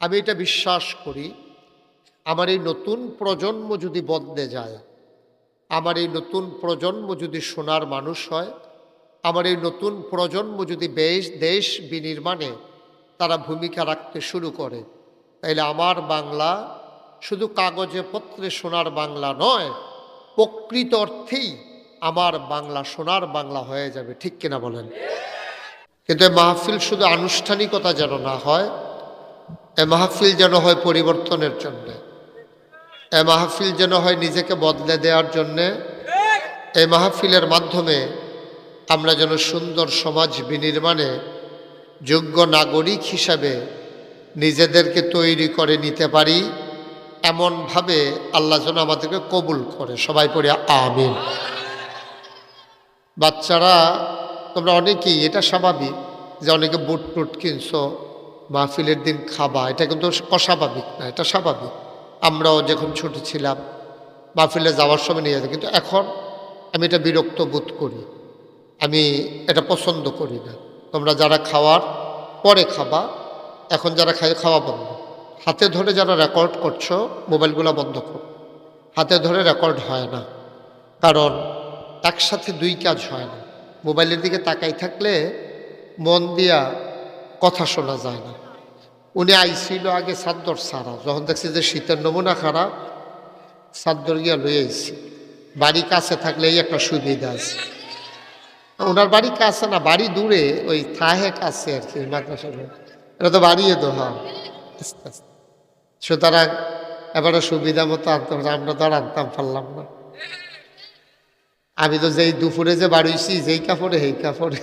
আমি এটা বিশ্বাস করি, আমার এই নতুন প্রজন্ম যদি বদলে যায়, আমার এই নতুন প্রজন্ম যদি সোনার মানুষ হয়, আমার এই নতুন প্রজন্ম যদি বেশ দেশ বিনির্মাণে তারা ভূমিকা রাখতে শুরু করে তাইলে আমার বাংলা শুধু কাগজে পত্রে সোনার বাংলা নয়, প্রকৃত অর্থেই আমার বাংলা সোনার বাংলা হয়ে যাবে, ঠিক কিনা বলেন? কিন্তু মাহফিল শুধু আনুষ্ঠানিকতা যেন না হয় এ মাহফিল যেন হয় পরিবর্তনের জন্যে। এ মাহফিল যেন হয় নিজেকে বদলে দেওয়ার জন্যে। এই মাহফিলের মাধ্যমে আমরা যেন সুন্দর সমাজ বিনির্মাণে যোগ্য নাগরিক হিসাবে নিজেদেরকে তৈরি করে নিতে পারি, এমনভাবে আল্লাহ যেন আমাদেরকে কবুল করে। সবাই পড়ে আমিন। বাচ্চারা, তোমরা অনেকেই, এটা স্বাভাবিক যে অনেকে বুট টুট কিনছো মাহফিলের দিন খাবা, এটা কিন্তু অস্বাভাবিক না, এটা স্বাভাবিক। আমরাও যখন ছোট ছিলাম, মাহফিলে যাওয়ার সময় নিয়ে যেতাম, কিন্তু এখন আমি এটা বিরক্ত বোধ করি। আমি এটা পছন্দ করি না। তোমরা যারা খাওয়ার পরে খাবা, এখন যারা খাই খাওয়া বন্ধ। হাতে ধরে যারা রেকর্ড করছ, মোবাইলগুলো বন্ধ করো। হাতে ধরে রেকর্ড হয় না। কারণ একসাথে দুই কাজ হয় না। মোবাইলের দিকে তাকাই থাকলে মন দিয়া কথা শোনা যায় না। উনি আইছিল আগে সাদ্দর সারা, যখন দেখছি যে শীতের নমুনা খারাপ, সাদ্দর গিয়া লই আইছি। বাড়ি কাছে থাকলে এই একটা সুবিধা আছে। ওনার বাড়ি কাছে না, বাড়ি দূরে, ওই থাহে কাছে আর কি এটা তো বাড়িয়ে তো হ্যাঁ। আস্তে আস্তে। সুতরাং এবারে সুবিধা মতো আনতাম আমরা তো আর আনতাম, পারলাম না। আমি তো যেই দুপুরে যে বাড়িয়েছি যেই কাপড়ে, সেই কাপড়ে।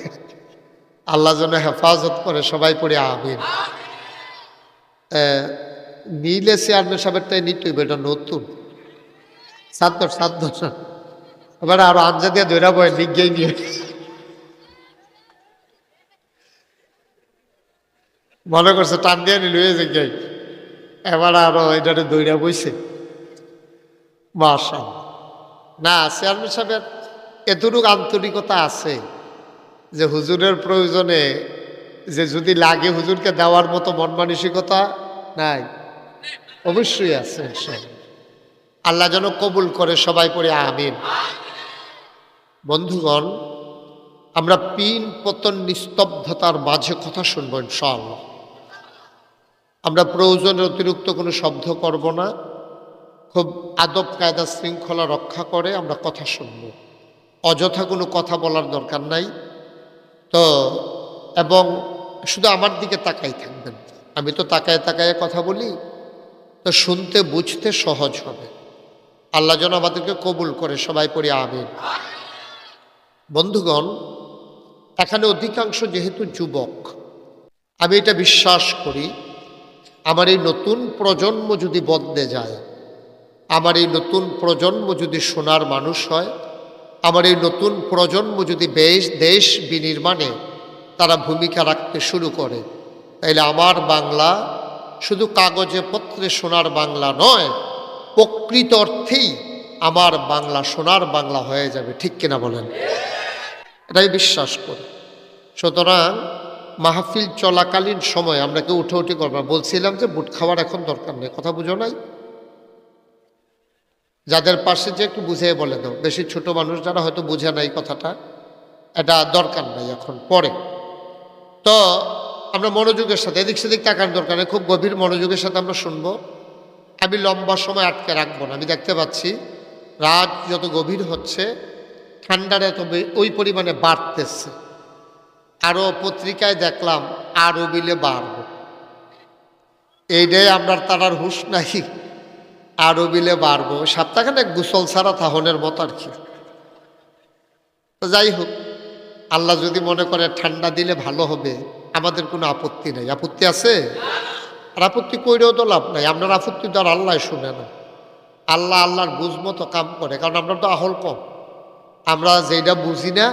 আল্লাহ যেন হেফাজত করে, সবাই পড়ে আমিন। নীলে চেয়ারম্যান সাহেবটাই নিতে হইবে, এটা নতুন। সাত দশ সাত দশ এবার আরও আঞ্জা দিয়ে ধরা বয় লিগেই নিয়ে। মনে করছে, টান দিয়ে নিল যে গাই। এবার আরও এটারে দৌড়া বইছে। মাসা না, চেয়ারম্যান সাহেবের এতটুক আন্তরিকতা আছে। যে হুজুরের প্রয়োজনে যে যদি লাগে হুজুরকে দেওয়ার মতো মন মানসিকতা নাই। অবশ্যই আছে। আল্লাহ যেন কবুল করে সবাই পড়ে, আমিন। বন্ধুগণ, আমরা পিন পতন নিস্তব্ধতার মাঝে কথা শুনব, ইনশাআল্লাহ। আমরা প্রয়োজনের অতিরিক্ত কোনো শব্দ করব না। খুব আদব কায়দা শৃঙ্খলা রক্ষা করে আমরা কথা শুনব। অযথা কোনো কথা বলার দরকার নাই। তো, এবং শুধু আমার দিকে তাকাই থাকবেন। আমি তো তাকায় তাকায় কথা বলি। তো শুনতে, বুঝতে সহজ হবে। আল্লাহ যেন আমাদেরকে কবুল করে, সবাই পড়ে আমিন। বন্ধুগণ, এখানে অধিকাংশ যেহেতু যুবক, আমি এটা বিশ্বাস করি, আমার এই নতুন প্রজন্ম যদি বদলে যায়, আমার এই নতুন প্রজন্ম যদি সোনার মানুষ হয় আমার এই নতুন প্রজন্ম যদি বেশ, দেশ বিনির্মাণে তারা ভূমিকা রাখতে শুরু করে, তাইলে আমার বাংলা শুধু কাগজে পত্রে সোনার বাংলা নয়, প্রকৃত অর্থেই আমার বাংলা সোনার বাংলা হয়ে যাবে, ঠিক কিনা বলেন? এটাই বিশ্বাস করি। সুতরাং মাহফিল চলাকালীন সময় আমরা কেউ উঠে উঠে করব বলছিলাম যে বুট খাওয়ার এখন দরকার নেই, কথা বুঝো নাই? যাদের পাশে যে একটু বুঝিয়ে বলে দাও। বেশি ছোট মানুষ যারা হয়তো বুঝে নাই কথাটা, এটা দরকার নাই এখন, পরে। তো আমরা মনোযোগের সাথে, এদিক সেদিক তাকার দরকার নেই, খুব গভীর মনোযোগের সাথে আমরা শুনব। আমি লম্বা সময় আটকে রাখব না, আমি দেখতে পাচ্ছি রাত যত গভীর হচ্ছে, ঠান্ডার এত ওই পরিমাণে বাড়তেছে। আরও পত্রিকায় দেখলাম আরও বিলে বাড়বো। এইটাই আমরা তারার হুশ নাই। আরও বিলে বাড়বো। সপ্তাহখানে গুসল ছাড়া থাহনের মতো আর কি। যাই হোক, আল্লাহ যদি মনে করে ঠান্ডা দিলে ভালো হবে, আমাদের কোনো আপত্তি নেই। আপত্তি আছে? আর আপত্তি কইরেও তো লাভ নাই। আপনার আপত্তি তো আর আল্লাহ শুনে না। আল্লাহ আল্লাহর বুঝ মতো কাম করে, কারণ আমরা তো আহল কম। আমরা যেটা বুঝি না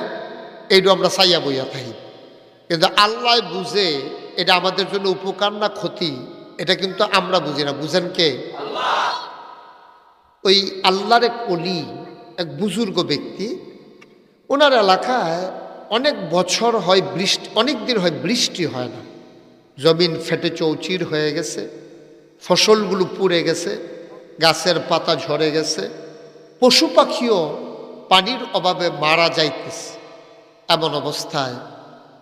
এইটা আমরা চাইয়া বইয়া থাকি। কিন্তু আল্লাহ বুঝে এটা আমাদের জন্য উপকার না ক্ষতি, এটা কিন্তু আমরা বুঝি না। বুঝেন কে? ওই আল্লাহর এক অলি এক বুজুর্গ ব্যক্তি, ওনার এলাকায় অনেক বছর হয় বৃষ্টি, অনেক দিন হয় বৃষ্টি হয় না। জমিন ফেটে চৌচির হয়ে গেছে, ফসলগুলো পুড়ে গেছে, গাছের পাতা ঝরে গেছে, পশু পাখিও পানির অভাবে মারা যাইতেছে। এমন অবস্থায়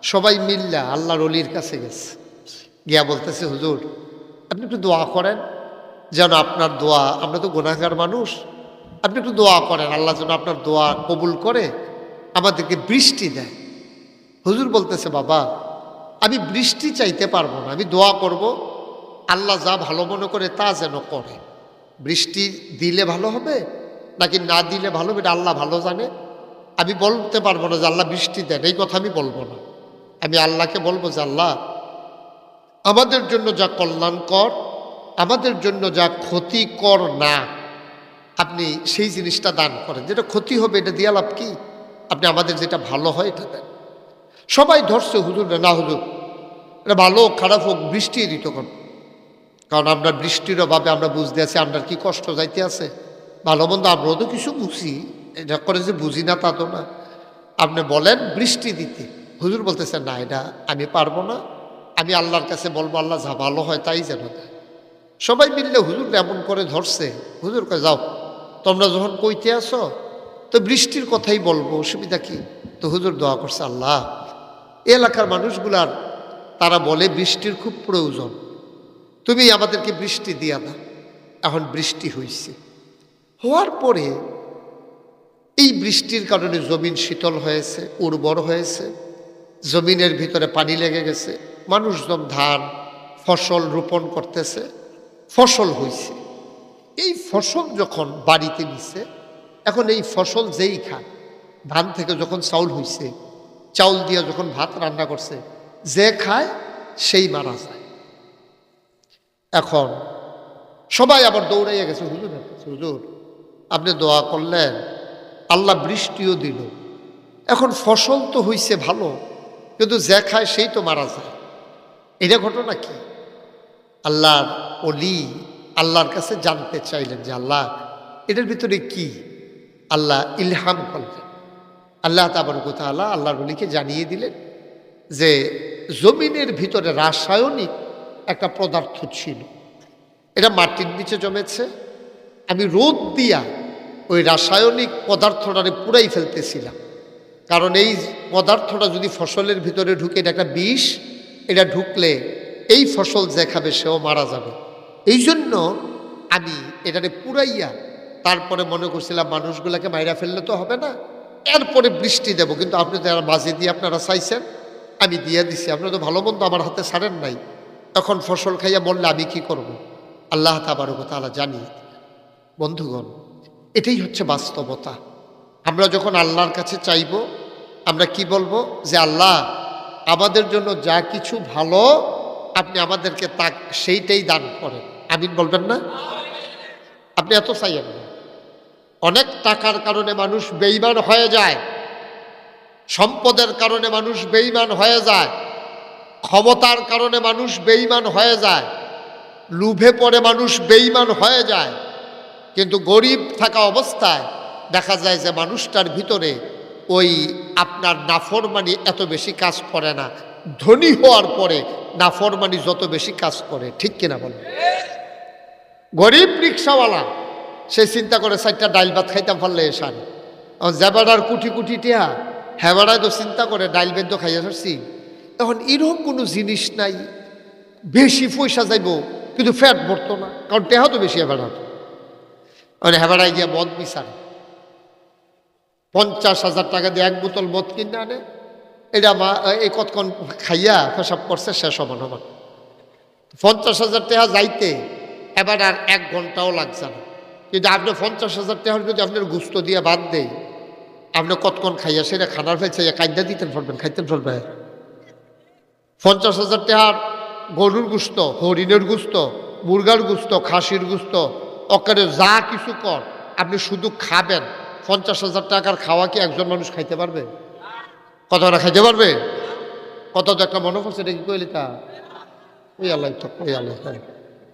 সবাই মিল্লা আল্লাহর অলির কাছে গেছে। গিয়া বলতেছে, হুজুর, আপনি একটু দোয়া করেন। যেন আপনার দোয়া, আমরা তো গুণাগার মানুষ। আপনি একটু দোয়া করেন, আল্লাহ যেন আপনার দোয়া কবুল করে, আমাদেরকে বৃষ্টি দেয়। হুজুর বলতেছে, বাবা, আমি বৃষ্টি চাইতে পারব না, আমি দোয়া করব, আল্লাহ যা ভালো মনে করে তা যেন করে। বৃষ্টি দিলে ভালো হবে, নাকি না দিলে ভালো হবে আল্লাহ ভালো জানে। আমি বলতে পারব না যে আল্লাহ বৃষ্টি দেন, এই কথা আমি বলব না। আমি আল্লাহকে বলব যে, আল্লাহ, আমাদের জন্য যা কল্যাণকর আমাদের জন্য যা ক্ষতিকর না, আপনি সেই জিনিসটা দান করেন। যেটা ক্ষতি হবে, এটা দিয়া লাভ কি? আপনি আমাদের যেটা ভালো হয়, এটা দেন। সবাই ধরছে, হুজুর, না হুজুর, এটা ভালো খারাপ হোক, বৃষ্টি দিত কোন কারণ আমরা বৃষ্টির অভাবে আমরা বুঝতে আছি আপনার কি কষ্ট যাইতে আছে। ভালো মন্দ আমরাও তো কিছু বুঝি। এটা করে যে বুঝি না, তা তো না। আপনি বলেন, বৃষ্টি দিতে। হুজুর বলতেছেন না, এটা আমি পারব না। আমি আল্লাহর কাছে বলব, আল্লাহ যা ভালো হয়, তাই যেন দেয়। সবাই মিললে হুজুর এমন করে ধরছে, হুজুর কয়ে, যাও, তোমরা যখন কইতে আসো, তো বৃষ্টির কথাই বলব, অসুবিধা কি? তো হুজুর দোয়া করছে, আল্লাহ এলাকার মানুষগুলার, তারা বলে বৃষ্টির খুব প্রয়োজন। তুমি আমাদেরকে বৃষ্টি দিয়া দাও। এখন বৃষ্টি হয়েছে হওয়ার পরে এই বৃষ্টির কারণে জমিন শীতল হয়েছে, উর্বর হয়েছে, জমিনের ভিতরে পানি লেগে গেছে, মানুষজন ধান, ফসল রোপণ করতেছে। ফসল হয়েছে এই ফসল যখন বাড়িতে নিছে, এখন এই ফসল যেই খায়, ধান থেকে যখন চাউল হয়েছে চাউল দিয়ে যখন ভাত রান্না করছে, যে খায়, সেই মারা যায়। এখন সবাই আবার দৌড়াইয়া গেছে, হুজুর হুজুর, আপনি দোয়া করলেন, আল্লাহ বৃষ্টিও দিল। এখন ফসল তো হইছে ভালো, কিন্তু যে খায়, সেই তো মারা যায়। এটা ঘটনা কি? আল্লাহর অলি আল্লাহর কাছে জানতে চাইলেন যে আল্লাহ, এটার ভিতরে কি? আল্লাহ ইলহাম করলেন। আল্লাহ তাবার কথা আল্লাহ আল্লাহর অলিকে জানিয়ে দিলেন যে জমিনের ভিতরে রাসায়নিক একটা পদার্থ ছিল। এটা মাটির নিচে জমেছে। আমি রোদ দিয়া ওই রাসায়নিক পদার্থটারে পুরাই ফেলতেছিলাম। কারণ এই পদার্থটা যদি ফসলের ভিতরে ঢুকে, এটা একটা বিষ, এটা ঢুকলে এই ফসল যে খাবে সেও মারা যাবে। এই জন্য আমি এটারে পুরাইয়া তারপরে মনে করছিলাম মানুষগুলাকে মাইরা ফেললে তো হবে না। এরপরে বৃষ্টি দেব, কিন্তু আপনি তো আর মাঝে দিয়ে আপনারা চাইছেন। আমি দিয়ে দিছি, আপনারা তো ভালো মন্দ আমার হাতে ছাড়েন নাই। তখন ফসল খাইয়া বললে আমি কি করব। আল্লাহ তাবারক তালা দিলেন। বন্ধুগণ, এটাই হচ্ছে বাস্তবতা। আমরা যখন আল্লাহর কাছে চাইব, আমরা কি বলব? যে আল্লাহ, আমাদের জন্য যা কিছু ভালো আপনি আমাদেরকে তাক সেইটাই দান করেন। আমিন বলবেন না? আপনি এত চাইয়েন না। অনেক টাকার কারণে মানুষ বেইমান হয়ে যায়। সম্পদের কারণে মানুষ বেইমান হয়ে যায়। ক্ষমতার কারণে মানুষ বেইমান হয়ে যায়। লুভে পড়ে মানুষ বেইমান হয়ে যায়। কিন্তু গরিব থাকা অবস্থায় দেখা যায় যে মানুষটার ভিতরে ওই আপনার নাফরমানি এত বেশি কাজ করে না। ধনী হওয়ার পরে নাফরমানি যত বেশি কাজ করে, ঠিক কিনা বলেন গরিব রিক্সাওয়ালা, সে চিন্তা করে, চারটা ডাইল ভাত খাইতাম পারলে এসান জেবাডার কুটি কুটি টিয়া হেবাড়ায় তো চিন্তা করে, ডাইল বেদ্য খাইয়া আসছি এখন এরকম কোনো জিনিস নাই। বেশি পয়সা যাইব, কিন্তু ফ্যাট ভরতো না, কারণ টেহা তো বেশি হেবাড়া। মানে হেবাড়ায় গিয়া মদ মিশান পঞ্চাশ হাজার টাকা দিয়ে এক বোতল মদ কিনে আনে এটা মা, এই কতক্ষণ খাইয়া পেশাব করছে, শেষ হবার হবার। পঞ্চাশ হাজার টাকা যাইতে, এবার আর এক ঘন্টাও লাগছে না। কিন্তু আপনি পঞ্চাশ হাজার টাকা যদি আপনার গুস্ত দিয়ে বাদ দেয় আপনি কতক্ষণ খাইয়া সেটা খানার ফেলছে কাইদা দিতেন ফেলবেন, খাইতেন ফেলবে পঞ্চাশ হাজার টাকার গরুর গুস্ত, হরিণের গুস্ত, মুরগার গুস্ত, খাসির গুস্ত, অকারে যা কিছু কর, আপনি শুধু খাবেন। পঞ্চাশ হাজার টাকার খাওয়া কি একজন মানুষ খাইতে পারবে? কতটা খাইতে পারবে? কত তো একটা মনে করছে এটা কি তা ওই আল্লাহ, তো ওই আল্লাহ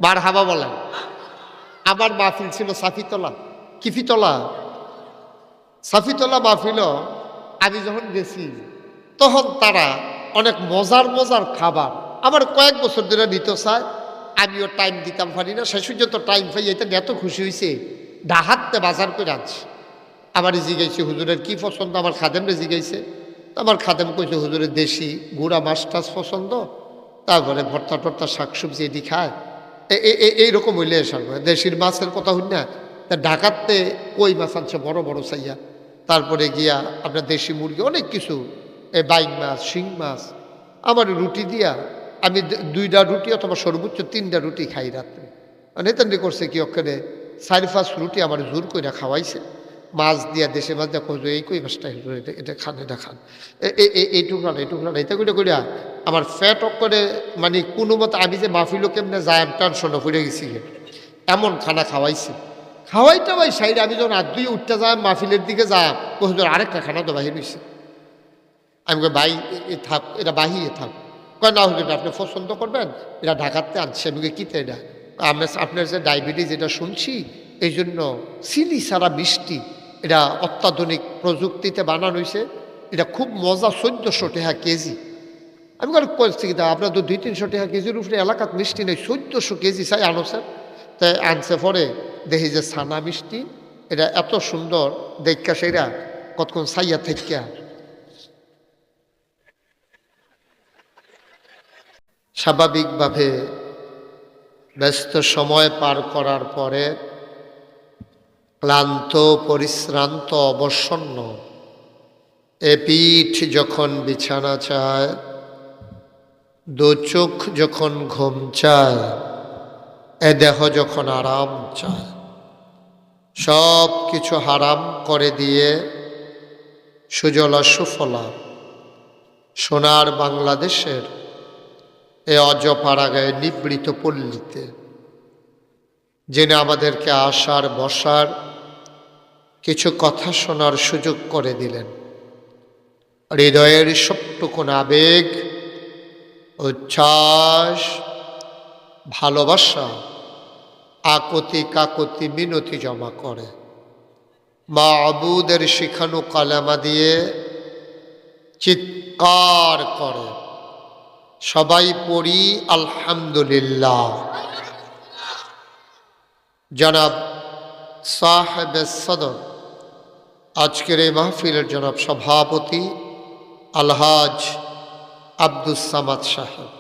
বার হাবা বলেন আমার মাহফিল ছিল সাফিতলা। কিফিতলা সাফিতলা মাহফিল আমি যখন গেছি, তখন তারা অনেক মজার মজার খাবার। আমার কয়েক বছর ধরে নিতে চায়, আমিও টাইম দিতাম পারি না। শেষ পর্যন্ত টাইম পাই, এটা এত খুশি হয়েছে। ডাহাতে বাজার করে আনছে। আমার জিগাইছে, হুজুরের কি পছন্দ? আমার খাদেমরে জিগাইছে। আমার খাদেম কইছে, হুজুরে, দেশি গুড়া মাছ টাছ পছন্দ? তারপরে ভর্তা টর্তা, শাকসবজি এটি খায়। এইরকম হইলে এসার দেশির মাছের কথা হই না? তা ঢাকাতে কই মাছ আনছে? বড় বড় চাইয়া তারপরে গিয়া আপনার দেশি মুরগি, অনেক কিছু। এ বাইক মাছ, শিং মাছ। আমার রুটি দিয়া আমি দুইটা রুটি অথবা সর্বোচ্চ তিনটা রুটি খাই রাত্রে। নেতান্দি করছে কি, ওখানে চারি পাঁচ রুটি আমার জোর করে খাওয়াইছে। মাছ দিয়া দেশে মাছ দিয়া কইলো এই কই মাছটা? এটা খান এটা খান। এ- এ- এ- এইটুকু না এইটুকু না এটা করে করিয়া আমার ফ্যাট করে মানে কোনো মতো আমি যে মাহফিল কেমনে যায়, আমি টেনশনে পড়ে গেছি এমন খানা খাওয়াইছি। খাওয়াইটা ভাই সাইডে আমি যখন আদ্যুই উঠতে যাই, মাহফিলের দিকে যা হুজুর আরেকটা খানা তো বাহির হয়েছে আমি কই, ভাই থাক, এটা বাহিয়ে থাক। কয়, না হুজুর আপনি পছন্দ করবেন? এটা ঢাকাতে আনছে। আমি কিতে এটা? আমরা আপনার যে ডায়াবেটিস এটা শুনছি এই জন্য চিনি সারা মিষ্টি এটা অত্যাধুনিক প্রযুক্তিতে বানানো হয়েছে এটা খুব মজা চোদ্দশো টাকা কেজি। আমি কারও কইছি কি আপনার তো দুই তিনশো টাকা কেজির উপরে এলাকাত মিষ্টি নেই, চোদ্দশো কেজি চাই আনো স্যার। তাই আনছে পরে দেখি যে ছানা মিষ্টি, এটা এত সুন্দর দেখা সেরা, কতক্ষণ সাইয়া থেকে স্বাভাবিকভাবে ব্যস্ত সময় পার করার পরে ক্লান্ত, পরিশ্রান্ত, অবসন্ন। এ পিঠ যখন বিছানা চায়, দু চোখ যখন ঘুম চায়, এ দেহ যখন আরাম চায়। সব কিছু হারাম করে দিয়ে সুজলা সুফলা, সোনার বাংলাদেশের এ অজপাড়াগায় নিবৃত পল্লীতে, যিনি আমাদেরকে আসার বসার কিছু কথা শোনার সুযোগ করে দিলেন। হৃদয়ের সবটুকুন আবেগ, উচ্ছ্বাস, ভালোবাসা, আকতি কাকতি মিনতি জমা করে। মা আবুদের শিখানো কালামা দিয়ে চিৎকার করে। সবাই পড়ি, আলহামদুলিল্লাহ। জনাব সাহেব সদর আজকের এই মাহফিলের জনাব সভাপতি আলহাজ আব্দুস সামাদ সাহেব।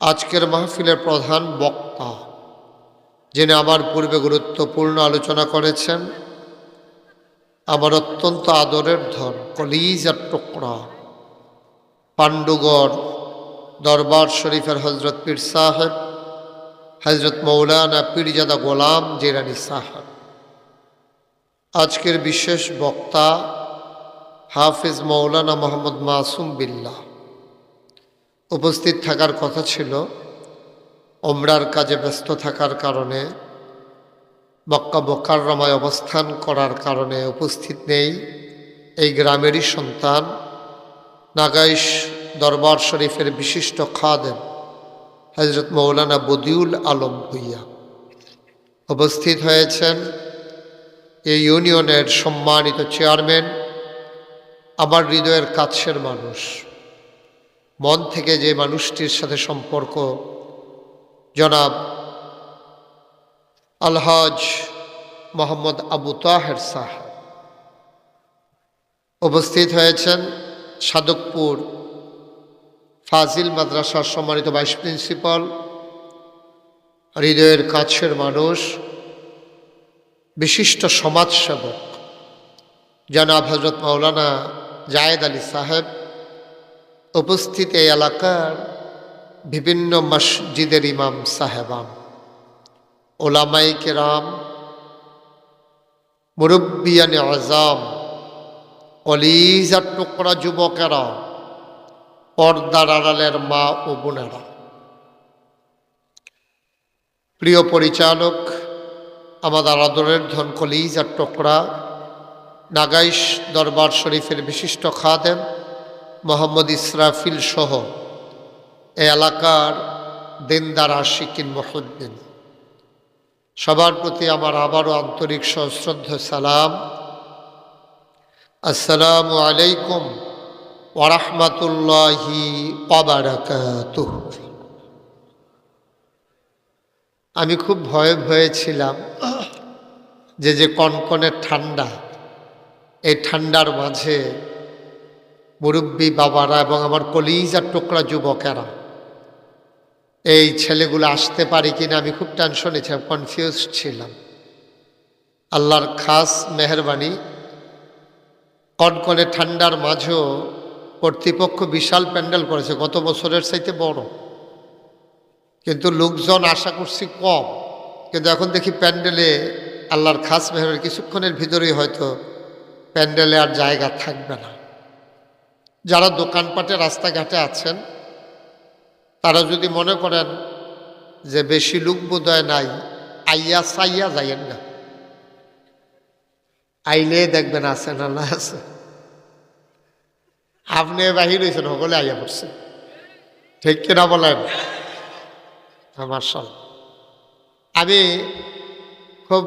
আজকের মাহফিলের প্রধান বক্তা, যিনি আমার পূর্বে গুরুত্বপূর্ণ আলোচনা করেছেন, আমার অত্যন্ত আদরের ধন, কলিজার টুকরা পাণ্ডুগড় দরবার শরীফের হজরত পীর সাহেব হজরত মৌলানা পীরজাদা গোলাম জেরানি সাহেব। আজকের বিশেষ বক্তা হাফিজ মৌলানা মোহাম্মদ মাসুম বিল্লাহ। উপস্থিত থাকার কথা ছিল, ওমরার কাজে ব্যস্ত থাকার কারণে, মক্কা মোকাররমায় অবস্থান করার কারণে উপস্থিত নেই। এই গ্রামেরই সন্তান, নাগাইশ দরবার শরীফের বিশিষ্ট খাদেম হজরত মৌলানা বদিউল আলম ভুইয়া। উপস্থিত হয়েছেন এই ইউনিয়নের সম্মানিত চেয়ারম্যান, আমার হৃদয়ের কাছের মানুষ। মন থেকে যে মানুষটির সাথে সম্পর্ক, জনাব আলহাজ মোহাম্মদ আবু তাহের সাহেব উপস্থিত হয়েছেন সাদকপুর ফাজিল মাদ্রাসার সম্মানিত ভাইস প্রিন্সিপাল, হৃদয়ের কাছের মানুষ বিশিষ্ট সমাজসেবক, জনাব হজরত মৌলানা জায়েদ আলী সাহেব, উপস্থিত এই এলাকার বিভিন্ন মসজিদের ইমাম সাহেবাম ওলামাই কেরাম, মুরব্বিয়ানে আজাম কলিজার টুকরা যুবকেরা, পর্দার আড়ালের মা ও বোনেরা। প্রিয় পরিচালক আমাদের আদরের ধন কলিজার টুকরা, নাগাইশ দরবার শরীফের বিশিষ্ট খাদেম মোহাম্মদ ইসরাফিল সহ এ এলাকার দিনদার আশিকিন মহুদ্দিন। সবার প্রতি আমার আবারও আন্তরিক সশ্রদ্ধ সালাম। আসসালামু আলাইকুম ওরহমতুল্লাহি অবরাকাতুহ আমি খুব ভয়ে ভয়ে ছিলাম যে যে কনকনে ঠান্ডা, এই ঠান্ডার মাঝে মুরব্বী বাবারা এবং আমার কলিজার টুকরা যুবকেরা, এই ছেলেগুলো আসতে পারি কিনা আমি খুব টেনশনে ছিলাম কনফিউজ ছিলাম। আল্লাহর খাস মেহরবানি, কনকনে ঠান্ডার মাঝেও কর্তৃপক্ষ বিশাল প্যান্ডেল করেছে, গত বছরের চাইতে বড়। কিন্তু লোকজন আশা করছি কম। কিন্তু এখন দেখি প্যান্ডেলে আল্লাহর খাস মেহরের কিছুক্ষণের ভিতরেই হয়তো প্যান্ডেলে আর জায়গা থাকবে না। যারা দোকানপাটে, রাস্তাঘাটে আছেন, তারা যদি মনে করেন যে বেশি লোক বোধহয় নাই, আইয়া সাইয়া যাইয়েন না। আইলে দেখবেন আছে না না আছে। আপনি বাহির হয়েছেন সকলে আইয়া পড়ছে। ঠিক কিনা বলেন? আমার সব আমি খুব